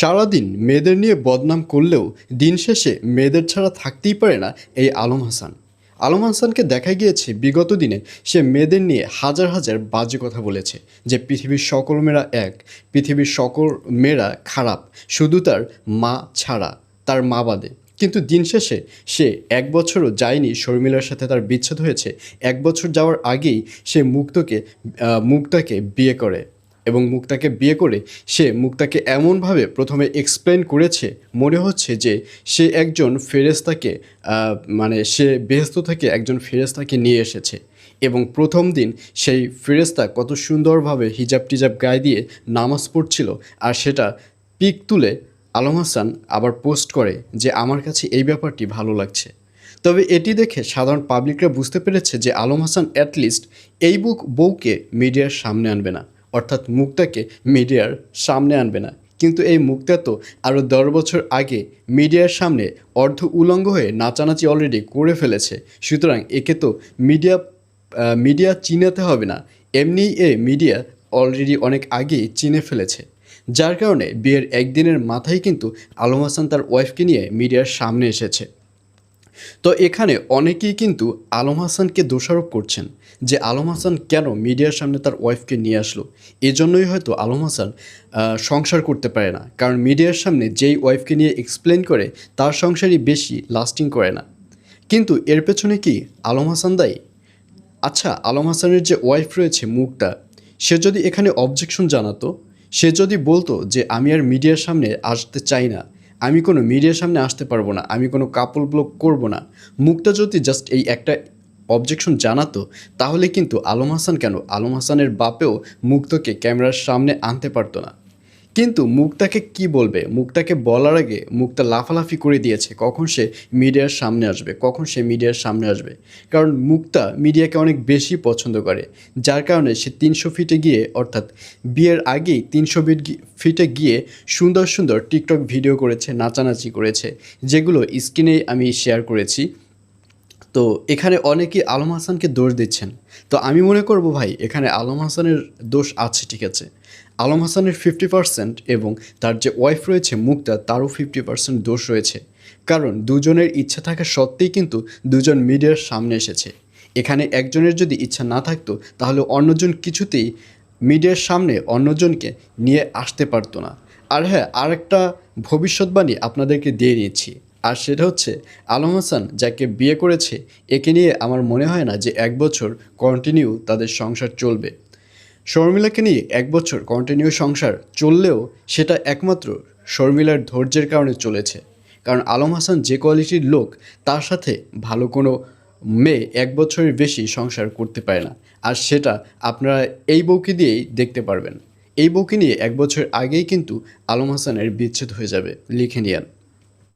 সারাদিন মেয়েদের নিয়ে বদনাম করলেও দিন শেষে মেয়েদের ছাড়া থাকতেই পারে না এই আলম হাসান। আলম হাসানকে দেখা গিয়েছে বিগত দিনে সে মেয়েদের নিয়ে হাজার হাজার বাজে কথা বলেছে যে পৃথিবীর সকল মেয়েরা এক, পৃথিবীর সকল মেয়েরা খারাপ, শুধু তার মা ছাড়া, তার মা বাদে। কিন্তু দিন শেষে সে এক বছরও যায়নি শর্মিলার সাথে তার বিচ্ছেদ হয়েছে। এক বছর যাওয়ার আগেই সে মুক্তকে মুক্তাকে বিয়ে করে। এবং মুক্তাকে বিয়ে করে সে মুক্তাকে এমনভাবে প্রথমে এক্সপ্লেন করেছে, মনে হচ্ছে যে সে একজন ফেরেস্তাকে মানে সে বেহস্ত থেকে একজন ফেরেস্তাকে নিয়ে এসেছে। এবং প্রথম দিন সেই ফেরেস্তা কত সুন্দরভাবে হিজাব টিজাব গায়ে দিয়ে নামাজ পড়ছিল আর সেটা পিক তুলে আলম হাসান আবার পোস্ট করে যে আমার কাছে এই ব্যাপারটি ভালো লাগছে। তবে এটি দেখে সাধারণ পাবলিকরা বুঝতে পেরেছে যে আলম হাসান অ্যাটলিস্ট এই বুক বউকে মিডিয়ার সামনে আনবে না। অর্থাৎ মুক্তাকে মিডিয়ার সামনে আনবে না। কিন্তু এই মুক্তা তো আরও দশ বছর আগে মিডিয়ার সামনে অর্ধ উলঙ্গ হয়ে নাচানাচি অলরেডি করে ফেলেছে। সুতরাং একে তো মিডিয়া মিডিয়া চিনাতে হবে না। এমনি এ মিডিয়া অলরেডি অনেক আগেই চিনে ফেলেছে। যার কারণে বিয়ের একদিনের মাথায় কিন্তু আলম হাসান তার ওয়াইফকে নিয়ে মিডিয়ার সামনে এসেছে। তো এখানে অনেকেই কিন্তু আলম হাসানকে দোষারোপ করছেন যে আলম হাসান কেন মিডিয়ার সামনে তার ওয়াইফকে নিয়ে আসলো। এজন্যই হয়তো আলম হাসান সংসার করতে পারে না। কারণ মিডিয়ার সামনে যেই ওয়াইফকে নিয়ে এক্সপ্লেন করে, তার সংসারই বেশি লাস্টিং করে না। কিন্তু এর পেছনে কি আলম হাসান দায়ী? আচ্ছা আলম হাসানের যে ওয়াইফ রয়েছে মুখটা সে যদি এখানে অবজেকশন জানাতো, সে যদি বলতো যে আমি আর মিডিয়ার সামনে আসতে চাই না আমি কোনো মিডিয়ার সামনে আসতে পারব না, আমি কোনো কাপল ব্লগ করব না। মুক্তা যদি জাস্ট এই একটা অবজেকশন জানাতো, তাহলে কিন্তু আলম হাসান কেন? আলম হাসানের বাপেও মুক্তকে ক্যামেরার সামনে আনতে পারতো না। কিন্তু মুক্তাকে কি বলবে? মুক্তাকে বলার আগে মুক্তা লাফালাফি করে দিয়েছে। কখন সে মিডিয়ার সামনে আসবে? কখন সে মিডিয়ার সামনে আসবে? কারণ মুক্তা মিডিয়াকে অনেক বেশি পছন্দ করে। যার কারণে সে তিনশো ফিটে গিয়ে, অর্থাৎ বিয়ের আগেই তিনশো ফিট ফিটে গিয়ে সুন্দর সুন্দর টিকটক ভিডিও করেছে, নাচানাচি করেছে, যেগুলো স্ক্রিনে আমি শেয়ার করেছি। তো এখানে অনেকেই আলম হাসানকে দোষ দিচ্ছেন। তো আমি মনে করব ভাই, এখানে আলম হাসানের দোষ আছে, ঠিক আছে। আলম হাসানের ফিফটি পার্সেন্ট এবং তার যে ওয়াইফ রয়েছে মুক্তা, তারও ফিফটি পার্সেন্ট দোষ রয়েছে। কারণ দুজনের ইচ্ছা থাকা সত্ত্বেই কিন্তু দুজন মিডিয়ার সামনে এসেছে। এখানে একজনের যদি ইচ্ছা না থাকতো, তাহলে অন্যজন কিছুতেই মিডিয়ার সামনে অন্যজনকে নিয়ে আসতে পারতো না। আর হ্যাঁ আরেকটা ভবিষ্যৎবাণী আপনাদেরকে দিয়ে নিচ্ছি। আর সেটা হচ্ছে, আলম হাসান যাকে বিয়ে করেছে, একে নিয়ে আমার মনে হয় না যে এক বছর কন্টিনিউ তাদের সংসার চলবে। শর্মিলাকে নিয়ে এক বছর কন্টিনিউ সংসার চললেও সেটা একমাত্র শর্মিলার ধৈর্যের কারণে চলেছে। কারণ আলম হাসান যে কোয়ালিটির লোক, তার সাথে ভালো কোনো মেয়ে এক বছরের বেশি সংসার করতে পারে না। আর সেটা আপনারা এই বউকে দিয়েই দেখতে পারবেন। এই বউকে নিয়ে এক বছর আগেই কিন্তু আলম হাসানের বিচ্ছেদ হয়ে যাবে, লিখে নিয়ান।